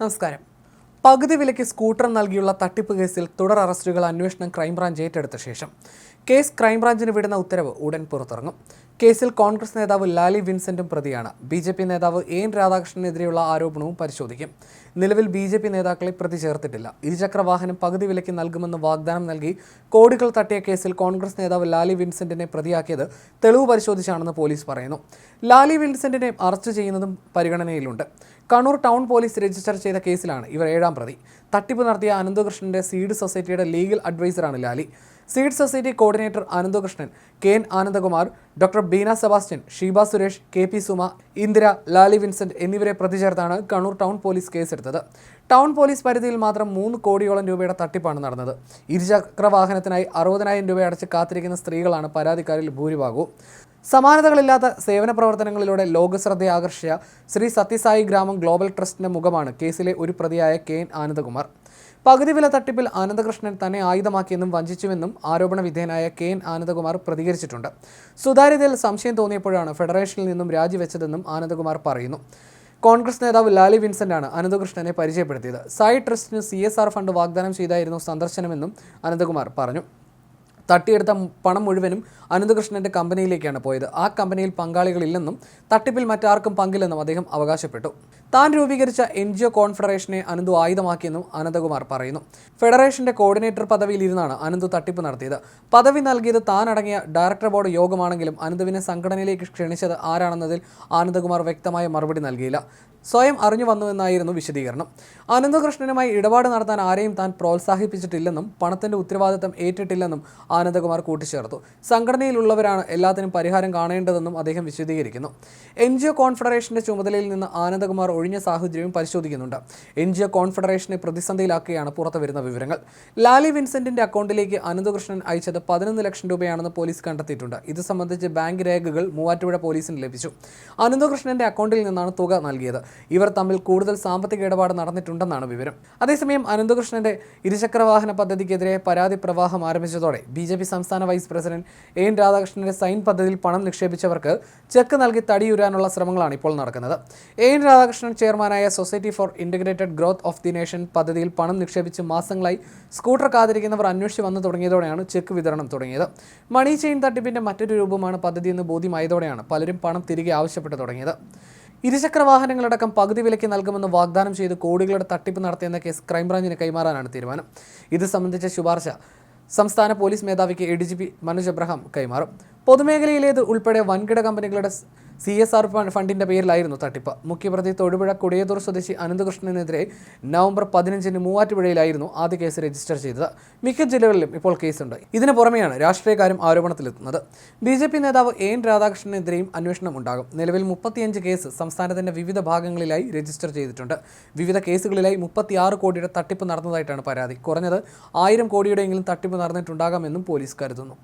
നമസ്കാരം പകുതി വിലയ്ക്ക് സ്കൂട്ടർ നൽകിയുള്ള തട്ടിപ്പ് കേസിൽ തുടർ അറസ്റ്റുകൾ അന്വേഷണം ക്രൈംബ്രാഞ്ച് ഏറ്റെടുത്ത ശേഷം. കേസ് ക്രൈംബ്രാഞ്ചിന് വിടുന്ന ഉത്തരവ് ഉടൻ പുറത്തിറങ്ങും. കേസിൽ കോൺഗ്രസ് നേതാവ് ലാലി വിൻസെന്റും പ്രതിയാണ്. ബി ജെ പി നേതാവ് എൻ രാധാകൃഷ്ണനെതിരെയുള്ള ആരോപണവും പരിശോധിക്കും. നിലവിൽ ബി ജെ പി നേതാക്കളെ പ്രതി ചേർത്തിട്ടില്ല. ഇരുചക്ര വാഹനം പകുതി വിലയ്ക്ക് നൽകുമെന്ന് വാഗ്ദാനം നൽകി കോടികൾ തട്ടിയ കേസിൽ കോൺഗ്രസ് നേതാവ് ലാലി വിൻസെന്റിനെ പ്രതിയാക്കിയത് തെളിവ് പരിശോധിച്ചാണെന്ന് പോലീസ് പറയുന്നു. ലാലി വിൻസെന്റിനെ അറസ്റ്റ് ചെയ്യുന്നതും പരിഗണനയിലുണ്ട്. കണ്ണൂർ ടൗൺ പോലീസ് രജിസ്റ്റർ ചെയ്ത കേസിലാണ് ഇവർ ഏഴാം പ്രതി. തട്ടിപ്പ് നടത്തിയ അനന്തകൃഷ്ണന്റെ സീഡ് സൊസൈറ്റിയുടെ legal അഡ്വൈസറാണ് Lali. Seed society coordinator Ananthakrishnan K. N. Anandakumar doctor Beena Sebastian Sheeba Suresh K. P. Suma Indira Lali Vincent എന്നിവരെ പ്രതി ചേർത്താണ് കണ്ണൂർ ടൗൺ പോലീസ് കേസെടുത്തത്. ടൗൺ പോലീസ് പരിധിയിൽ മാത്രം മൂന്ന് കോടിയോളം രൂപയുടെ തട്ടിപ്പാണ് നടന്നത്. ഇരുചക്ര വാഹനത്തിനായി അറുപതിനായിരം രൂപ അടച്ച് കാത്തിരിക്കുന്ന സ്ത്രീകളാണ് പരാതിക്കാരിൽ ഭൂരിഭാഗവും. സമാനതകളില്ലാത്ത സേവന പ്രവർത്തനങ്ങളിലൂടെ ലോകശ്രദ്ധയെ ആകർഷിച്ച ശ്രീ സത്യസായി ഗ്രാമം ഗ്ലോബൽ ട്രസ്റ്റിന്റെ മുഖമാണ് കേസിലെ ഒരു പ്രതിയായ കെ എൻ ആനന്ദകുമാർ. പകുതി വില തട്ടിപ്പിൽ ആനന്ദകൃഷ്ണൻ തന്നെ ആയുധമാക്കിയെന്നും വഞ്ചിച്ചുവെന്നും ആരോപണ വിധേയനായ കെ എൻ ആനന്ദകുമാർ പ്രതികരിച്ചിട്ടുണ്ട്. സുതാര്യതയിൽ സംശയം തോന്നിയപ്പോഴാണ് ഫെഡറേഷനിൽ നിന്നും രാജിവെച്ചതെന്നും ആനന്ദകുമാർ പറയുന്നു. കോൺഗ്രസ് നേതാവ് ലാലി വിൻസെന്റാണ് അനന്തകൃഷ്ണനെ പരിചയപ്പെടുത്തിയത്. Sai ട്രസ്റ്റിന് C S R fund വാഗ്ദാനം ചെയ്തായിരുന്നു സന്ദർശനമെന്നും അനന്തകുമാർ പറഞ്ഞു. തട്ടിയെടുത്ത പണം മുഴുവനും അനന്തകൃഷ്ണന്റെ കമ്പനിയിലേക്കാണ് പോയത്. ആ കമ്പനിയിൽ പങ്കാളികളില്ലെന്നും തട്ടിപ്പിൽ മറ്റാർക്കും പങ്കില്ലെന്നും അദ്ദേഹം അവകാശപ്പെട്ടു. താൻ രൂപീകരിച്ച എൻ ജി ഒ കോൺഫെഡറേഷനെ അനന്തു ആയുധമാക്കിയെന്നും അനന്തകുമാർ പറയുന്നു. ഫെഡറേഷന്റെ കോർഡിനേറ്റർ പദവിയിലിരുന്നാണ് അനന്തു തട്ടിപ്പ് നടത്തിയത്. പദവി നൽകിയത് താൻ അടങ്ങിയ ഡയറക്ടർ ബോർഡ് യോഗമാണെങ്കിലും അനന്തുവിനെ സംഘടനയിലേക്ക് ക്ഷണിച്ചത് ആരാണെന്നതിൽ ആനന്ദകുമാർ വ്യക്തമായ മറുപടി നൽകിയില്ല. സ്വയം അറിഞ്ഞു വന്നുവെന്നായിരുന്നു വിശദീകരണം. അനന്തകൃഷ്ണനുമായി ഇടപാട് നടത്താൻ ആരെയും താൻ പ്രോത്സാഹിപ്പിച്ചിട്ടില്ലെന്നും പണത്തിന്റെ ഉത്തരവാദിത്തം ഏറ്റിട്ടില്ലെന്നും ആനന്ദകുമാർ കൂട്ടിച്ചേർത്തു. സംഘടനയിലുള്ളവരാണ് എല്ലാത്തിനും പരിഹാരം കാണേണ്ടതെന്നും അദ്ദേഹം വിശദീകരിക്കുന്നു. എൻ ജി ഒ കോൺഫെഡറേഷന്റെ ചുമതലയിൽ നിന്ന് ആനന്ദകുമാർ ഒഴിഞ്ഞ സാഹചര്യവും പരിശോധിക്കുന്നുണ്ട്. എൻ ജി ഒ കോൺഫെഡറേഷനെ പ്രതിസന്ധിയിലാക്കുകയാണ് പുറത്തുവരുന്ന വിവരങ്ങൾ. ലാലി വിൻസെന്റിന്റെ അക്കൗണ്ടിലേക്ക് അനന്തകൃഷ്ണൻ അയച്ചത് പതിനൊന്ന് ലക്ഷം രൂപയാണെന്ന് പോലീസ് കണ്ടെത്തിയിട്ടുണ്ട്. ഇത് സംബന്ധിച്ച് ബാങ്ക് രേഖകൾ മൂവാറ്റുപുഴ പോലീസിന് ലഭിച്ചു. അനന്തകൃഷ്ണന്റെ അക്കൗണ്ടിൽ നിന്നാണ് തുക നൽകിയത്. ഇവർ തമ്മിൽ കൂടുതൽ സാമ്പത്തിക ഇടപാട് നടന്നിട്ടുണ്ടെന്നാണ് വിവരം. അതേസമയം അനന്തകൃഷ്ണന്റെ ഇരുചക്രവാഹന പദ്ധതിക്കെതിരെ പരാതി പ്രവാഹം ആരംഭിച്ചതോടെ ബി ജെ പി സംസ്ഥാന വൈസ് പ്രസിഡന്റ് എൻ രാധാകൃഷ്ണന്റെ സൈൻ പദ്ധതിയിൽ പണം നിക്ഷേപിച്ചവർക്ക് ചെക്ക് നൽകി തടിയുരാനുള്ള ശ്രമങ്ങളാണ് ഇപ്പോൾ നടക്കുന്നത്. എൻ രാധാകൃഷ്ണൻ ചെയർമാനായ society for integrated growth of the nation പദ്ധതിയിൽ പണം നിക്ഷേപിച്ച് മാസങ്ങളായി സ്കൂട്ടർ കാത്തിരിക്കുന്നവർ അന്വേഷിച്ച് വന്നു തുടങ്ങിയതോടെയാണ് ചെക്ക് വിതരണം തുടങ്ങിയത്. മണി ചെയിൻ തട്ടിപ്പിന്റെ മറ്റൊരു രൂപമാണ് പദ്ധതി എന്ന് ബോധ്യമായതോടെയാണ് പലരും പണം തിരികെ ആവശ്യപ്പെട്ടു തുടങ്ങിയത്. ഇരുചക്ര വാഹനങ്ങളടക്കം പകുതി വിലയ്ക്ക് നൽകുമെന്ന് വാഗ്ദാനം ചെയ്ത് കോടികളുടെ തട്ടിപ്പ് നടത്തിയെന്ന കേസ് ക്രൈംബ്രാഞ്ചിന് കൈമാറാനാണ് തീരുമാനം. ഇത് സംബന്ധിച്ച ശുപാർശ സംസ്ഥാന പോലീസ് മേധാവിക്ക് A D G P Manoj Abraham കൈമാറും. പൊതുമേഖലയിലേത് ഉൾപ്പെടെ വൻകിട കമ്പനികളുടെ സി എസ് ആർ ഫണ്ടിന്റെ പേരിലായിരുന്നു തട്ടിപ്പ്. മുഖ്യപ്രതി തൊടുപുഴ കൊടിയത്തൂർ സ്വദേശി അനന്തകൃഷ്ണനെതിരെ നവംബർ പതിനഞ്ചിന് മൂവാറ്റുപുഴയിലായിരുന്നു ആദ്യ കേസ് രജിസ്റ്റർ ചെയ്തത്. മിക്ക ജില്ലകളിലും ഇപ്പോൾ കേസുണ്ട്. ഇതിന് പുറമെയാണ് രാഷ്ട്രീയക്കാരും ആരോപണത്തിലെത്തുന്നത്. ബി ജെ പി നേതാവ് എൻ രാധാകൃഷ്ണനെതിരെയും അന്വേഷണം ഉണ്ടാകും. നിലവിൽ മുപ്പത്തിയഞ്ച് കേസ് സംസ്ഥാനത്തിന്റെ വിവിധ ഭാഗങ്ങളിലായി രജിസ്റ്റർ ചെയ്തിട്ടുണ്ട്. വിവിധ കേസുകളിലായി മുപ്പത്തിയാറ് കോടിയുടെ തട്ടിപ്പ് നടന്നതായിട്ടാണ് പരാതി. കുറഞ്ഞത് ആയിരം കോടിയുടെയെങ്കിലും തട്ടിപ്പ് നടന്നിട്ടുണ്ടാകാമെന്നും പോലീസ് കരുതുന്നു.